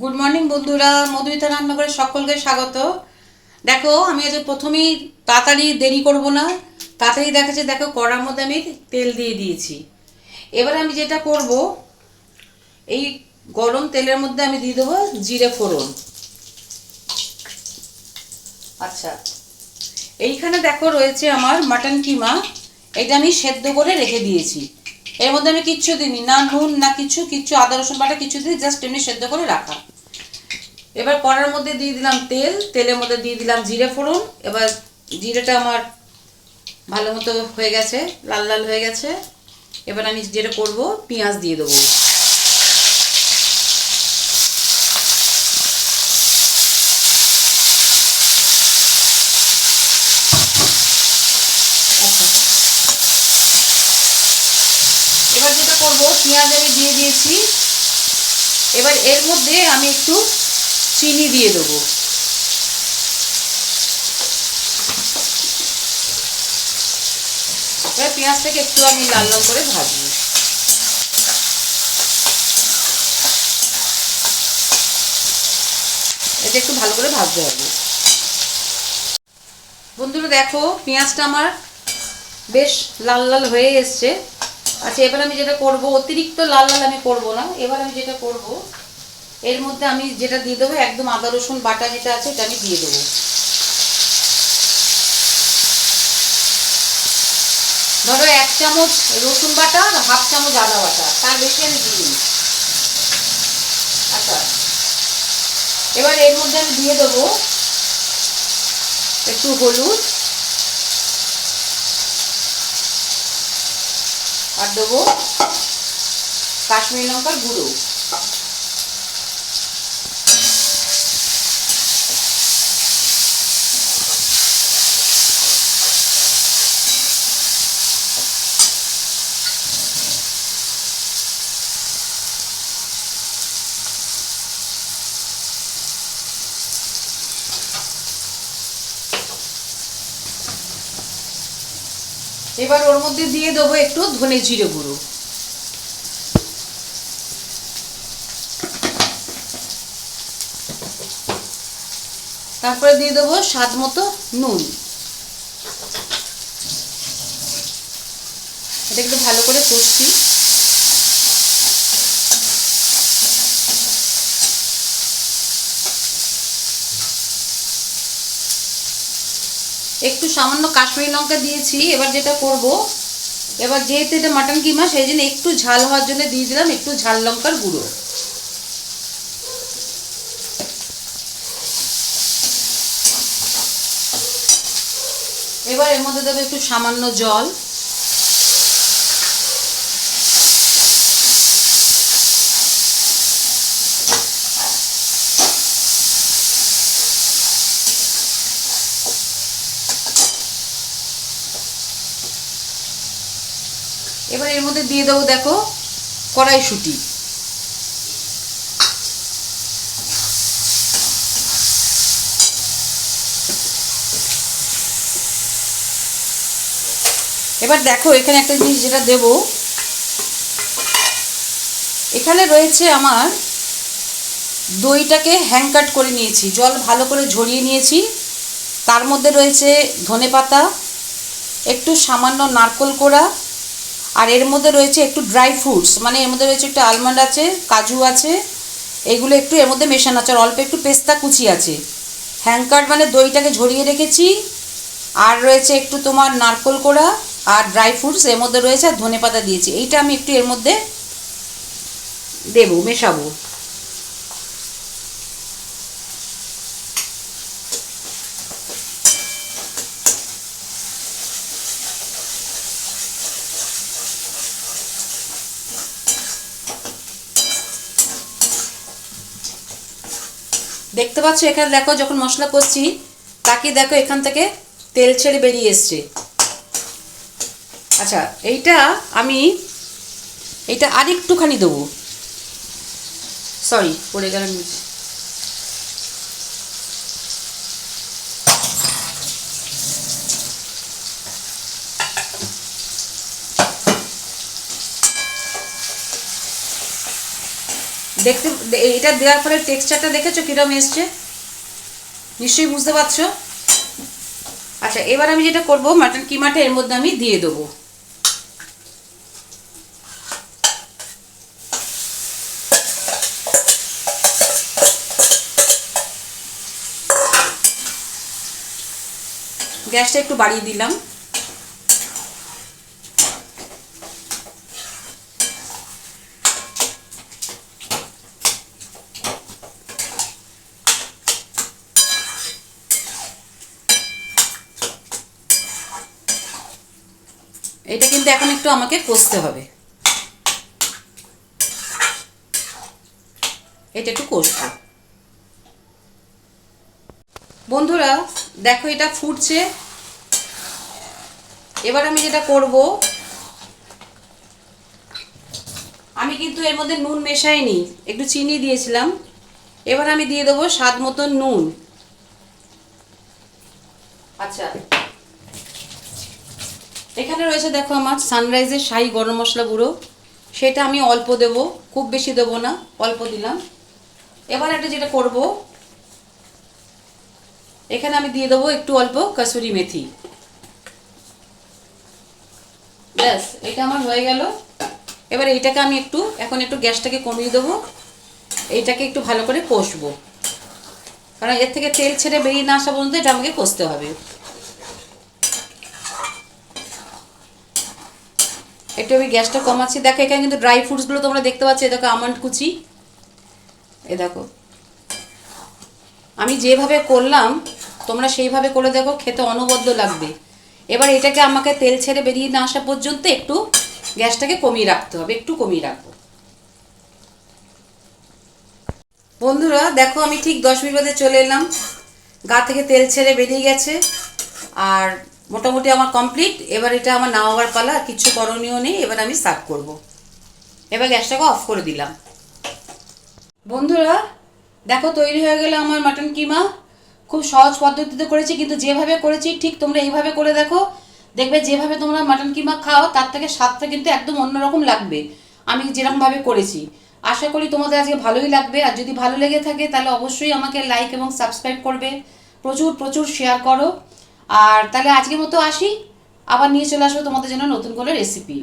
Good morning বন্ধুরা। মধুমিতা রান্নাঘরে সকলকে স্বাগত। দেখো, আমি আজ প্রথমেই তাড়াতাড়ি দেরি করব না। তাড়াতাড়ি দেখাচ্ছে, দেখো, কড়ার মধ্যে আমি তেল দিয়ে দিয়েছি। এবার আমি যেটা করব, এই গরম তেলের মধ্যে আমি দিয়ে দেবো জিরে ফোড়ন। আচ্ছা এইখানে দেখো রয়েছে আমার মাটন কিমা। এটা আমি সেদ্ধ করে রেখে দিয়েছি। এর মধ্যে আমি কিচ্ছু দিইনি। না নুন, না কিছু, কিচ্ছু আদা, রসুন বাটা কিছু দিই জাস্ট এমনি সেদ্ধ করে রাখা। এবার কড়ার মধ্যে দিয়ে দিলাম তেল। তেলের মধ্যে দিয়ে দিলাম জিরে ফোড়ন। এবার জিরেটা আমার ভালো মতো হয়ে গেছে, লাল লাল হয়ে গেছে। এবার আমি যেটা করব, পেঁয়াজ দিয়ে দেবো এবার যেটা করব, পেঁয়াজ আমি দিয়ে দিয়েছি। এবার এর মধ্যে আমি একটু চিনি দিয়ে দেবো। এবার পেঁয়াজটাকে একটু আমি লাল লাল করে ভাজবো এটা একটু ভালো করে ভাজতে হবে। বন্ধুরা দেখো, পেঁয়াজটা আমার বেশ লাল লাল হয়ে এসছে। আচ্ছা এবার আমি যেটা করব, অতিরিক্ত লাল লাল আমি করব না। এবার আমি যেটা করব, এর মধ্যে আমি যেটা দিয়ে দেবো, একদম আদা, রসুন, বাটা যেটা আছে, এটা আমি দিয়ে দেবো। ধরো এক চামচ রসুন বাটা আর হাফ চামচ আদা বাটা, তার বেশি আমি দিই আচ্ছা এবার এর মধ্যে আমি দিয়ে দেবো একটু হলুদ আর দেবো কাশ্মীরি লঙ্কার গুঁড়ো। এবার ওর মধ্যে দিয়ে দেবো একটু ধনে জিরে গুঁড়ো। তারপরে দিয়ে দেবো স্বাদ মতো নুন। এটা একটু ভালো করে কষছি। একটু সামান্য কাশ্মীরি লঙ্কা দিয়েছি, এবার যেটা করব, এবার যেহেতু এটা মাটন কিমা, সেই জন্য একটু ঝাল হওয়ার জন্য দিয়ে দিলাম একটু ঝাল লঙ্কার গুঁড়ো। এবার এর মধ্যে দেবো একটু সামান্য জল। এবার এর মধ্যে দিয়ে দেবো, দেখো, কড়াইশুঁটি। এবার দেখো, এখানে একটা জিনিস যেটা দেব, এখানে রয়েছে আমার দইটাকে হ্যাং কাট করে নিয়েছি, জল ভালো করে ঝরিয়ে নিয়েছি। তার মধ্যে রয়েছে ধনে পাতা একটু সামান্য নারকোল কোড়া আর এর মধ্যে রয়েছে একটু ড্রাই ফ্রুটস মানে এর মধ্যে রয়েছে একটু আলমন্ড আছে, কাজু আছে, এগুলো একটু এর মধ্যে মেশানো আছে, আর অল্প একটু পেস্তা কুচি আছে। হ্যাঙ্কার মানে দইটাকে ঝরিয়ে রেখেছি, আর রয়েছে একটু তোমার নারকোল কোড়া আর ড্রাই ফ্রুটস এর মধ্যে রয়েছে আর ধনে পাতা দিয়েছি। এইটা আমি একটু এর মধ্যে দেবো, মেশাবো। দেখতে পাচ্ছ, এখানে দেখো যখন মশলা কষছি, তাকে দেখো এখান থেকে তেল ছেড়ে বেরিয়ে এসছে আচ্ছা এইটা আমি, এইটা আর একটুখানি দেবো সরি পড়ে গেলাম। দেখতে এটা দেওয়ার পরে টেক্সচারটা দেখেছ কিরম এসছে? নিশ্চয়ই বুঝতে পারছ? আচ্ছা এবার আমি যেটা করব, মাটন কিমাটা এর মধ্যে আমি দিয়ে দেবো। গ্যাসটা একটু বাড়িয়ে দিলাম। এটা কিন্তু এখন একটু আমাকে কষতে হবে। এটা একটু কষবো। বন্ধুরা, দেখো এটা ফুটছে। এবার আমি যেটা করব, আমি কিন্তু এর মধ্যে নুন মেশাইনি, একটু চিনি দিয়েছিলাম। এবার আমি দিয়ে দেবো স্বাদ মতন নুন। আচ্ছা এখানে রয়েছে, দেখো আমার সানরাইজের শাহি গরম মশলা গুঁড়ো। সেটা আমি অল্প দেব, খুব বেশি দেবো না, অল্প দিলাম। এবার একটা যেটা করব, এখানে আমি দিয়ে দেবো একটু অল্প কাসুরি মেথি। ব্যাস, এটা আমার হয়ে গেল। এবার এইটাকে আমি একটু, এখন একটু গ্যাসটাকে কমিয়ে দেবো। এইটাকে একটু ভালো করে কষবো। কারণ এর থেকে তেল ছেড়ে বেরিয়ে না আসা পর্যন্ত এটা আমাকে কষতে হবে। একটু আমি গ্যাসটা কমাচ্ছি দেখো, এখানে কিন্তু ড্রাই ফ্রুটসগুলো তোমরা দেখতে পাচ্ছ। এ দেখো, আমন্ড কুচি। এ দেখো। আমি যেভাবে করলাম, তোমরা সেইভাবে করে দেখো, খেতে অনবদ্য লাগবে। এবার এটাকে আমাকে তেল ছেড়ে বেরিয়ে না আসা পর্যন্ত একটু গ্যাসটাকে কমিয়ে রাখতে হবে। একটু কমিয়ে রাখব। বন্ধুরা, দেখো, আমি ঠিক দশ মিনিট বাদে চলে এলাম। গা থেকে তেল ছেড়ে বেরিয়ে গেছে। আর মোটামুটি আমার কমপ্লিট এবার এটা আমার নামাবার পালা আর কিছু করণীয় নেই, এবার আমি সার্ভ করব। এবার গ্যাসটাকে অফ করে দিলাম। বন্ধুরা, দেখো তৈরি হয়ে গেলে আমার মাটন কিমা। খুব সহজ পদ্ধতিতে করেছি, কিন্তু যেভাবে করেছি, ঠিক তোমরা এইভাবে করে দেখো। দেখবে যেভাবে তোমরা মাটন কিমা খাও, তার থেকে স্বাদটা কিন্তু একদম অন্যরকম লাগবে। আমি যেরকমভাবে করেছি। আশা করি তোমাদের আজকে ভালোই লাগবে। আর যদি ভালো লেগে থাকে, তাহলে অবশ্যই আমাকে লাইক এবং সাবস্ক্রাইব করবে। প্রচুর প্রচুর শেয়ার করো। আর তাহলে আজকের মতো আসি। আবার নিয়ে চলে আসব তোমাদের জন্য নতুন করে রেসিপি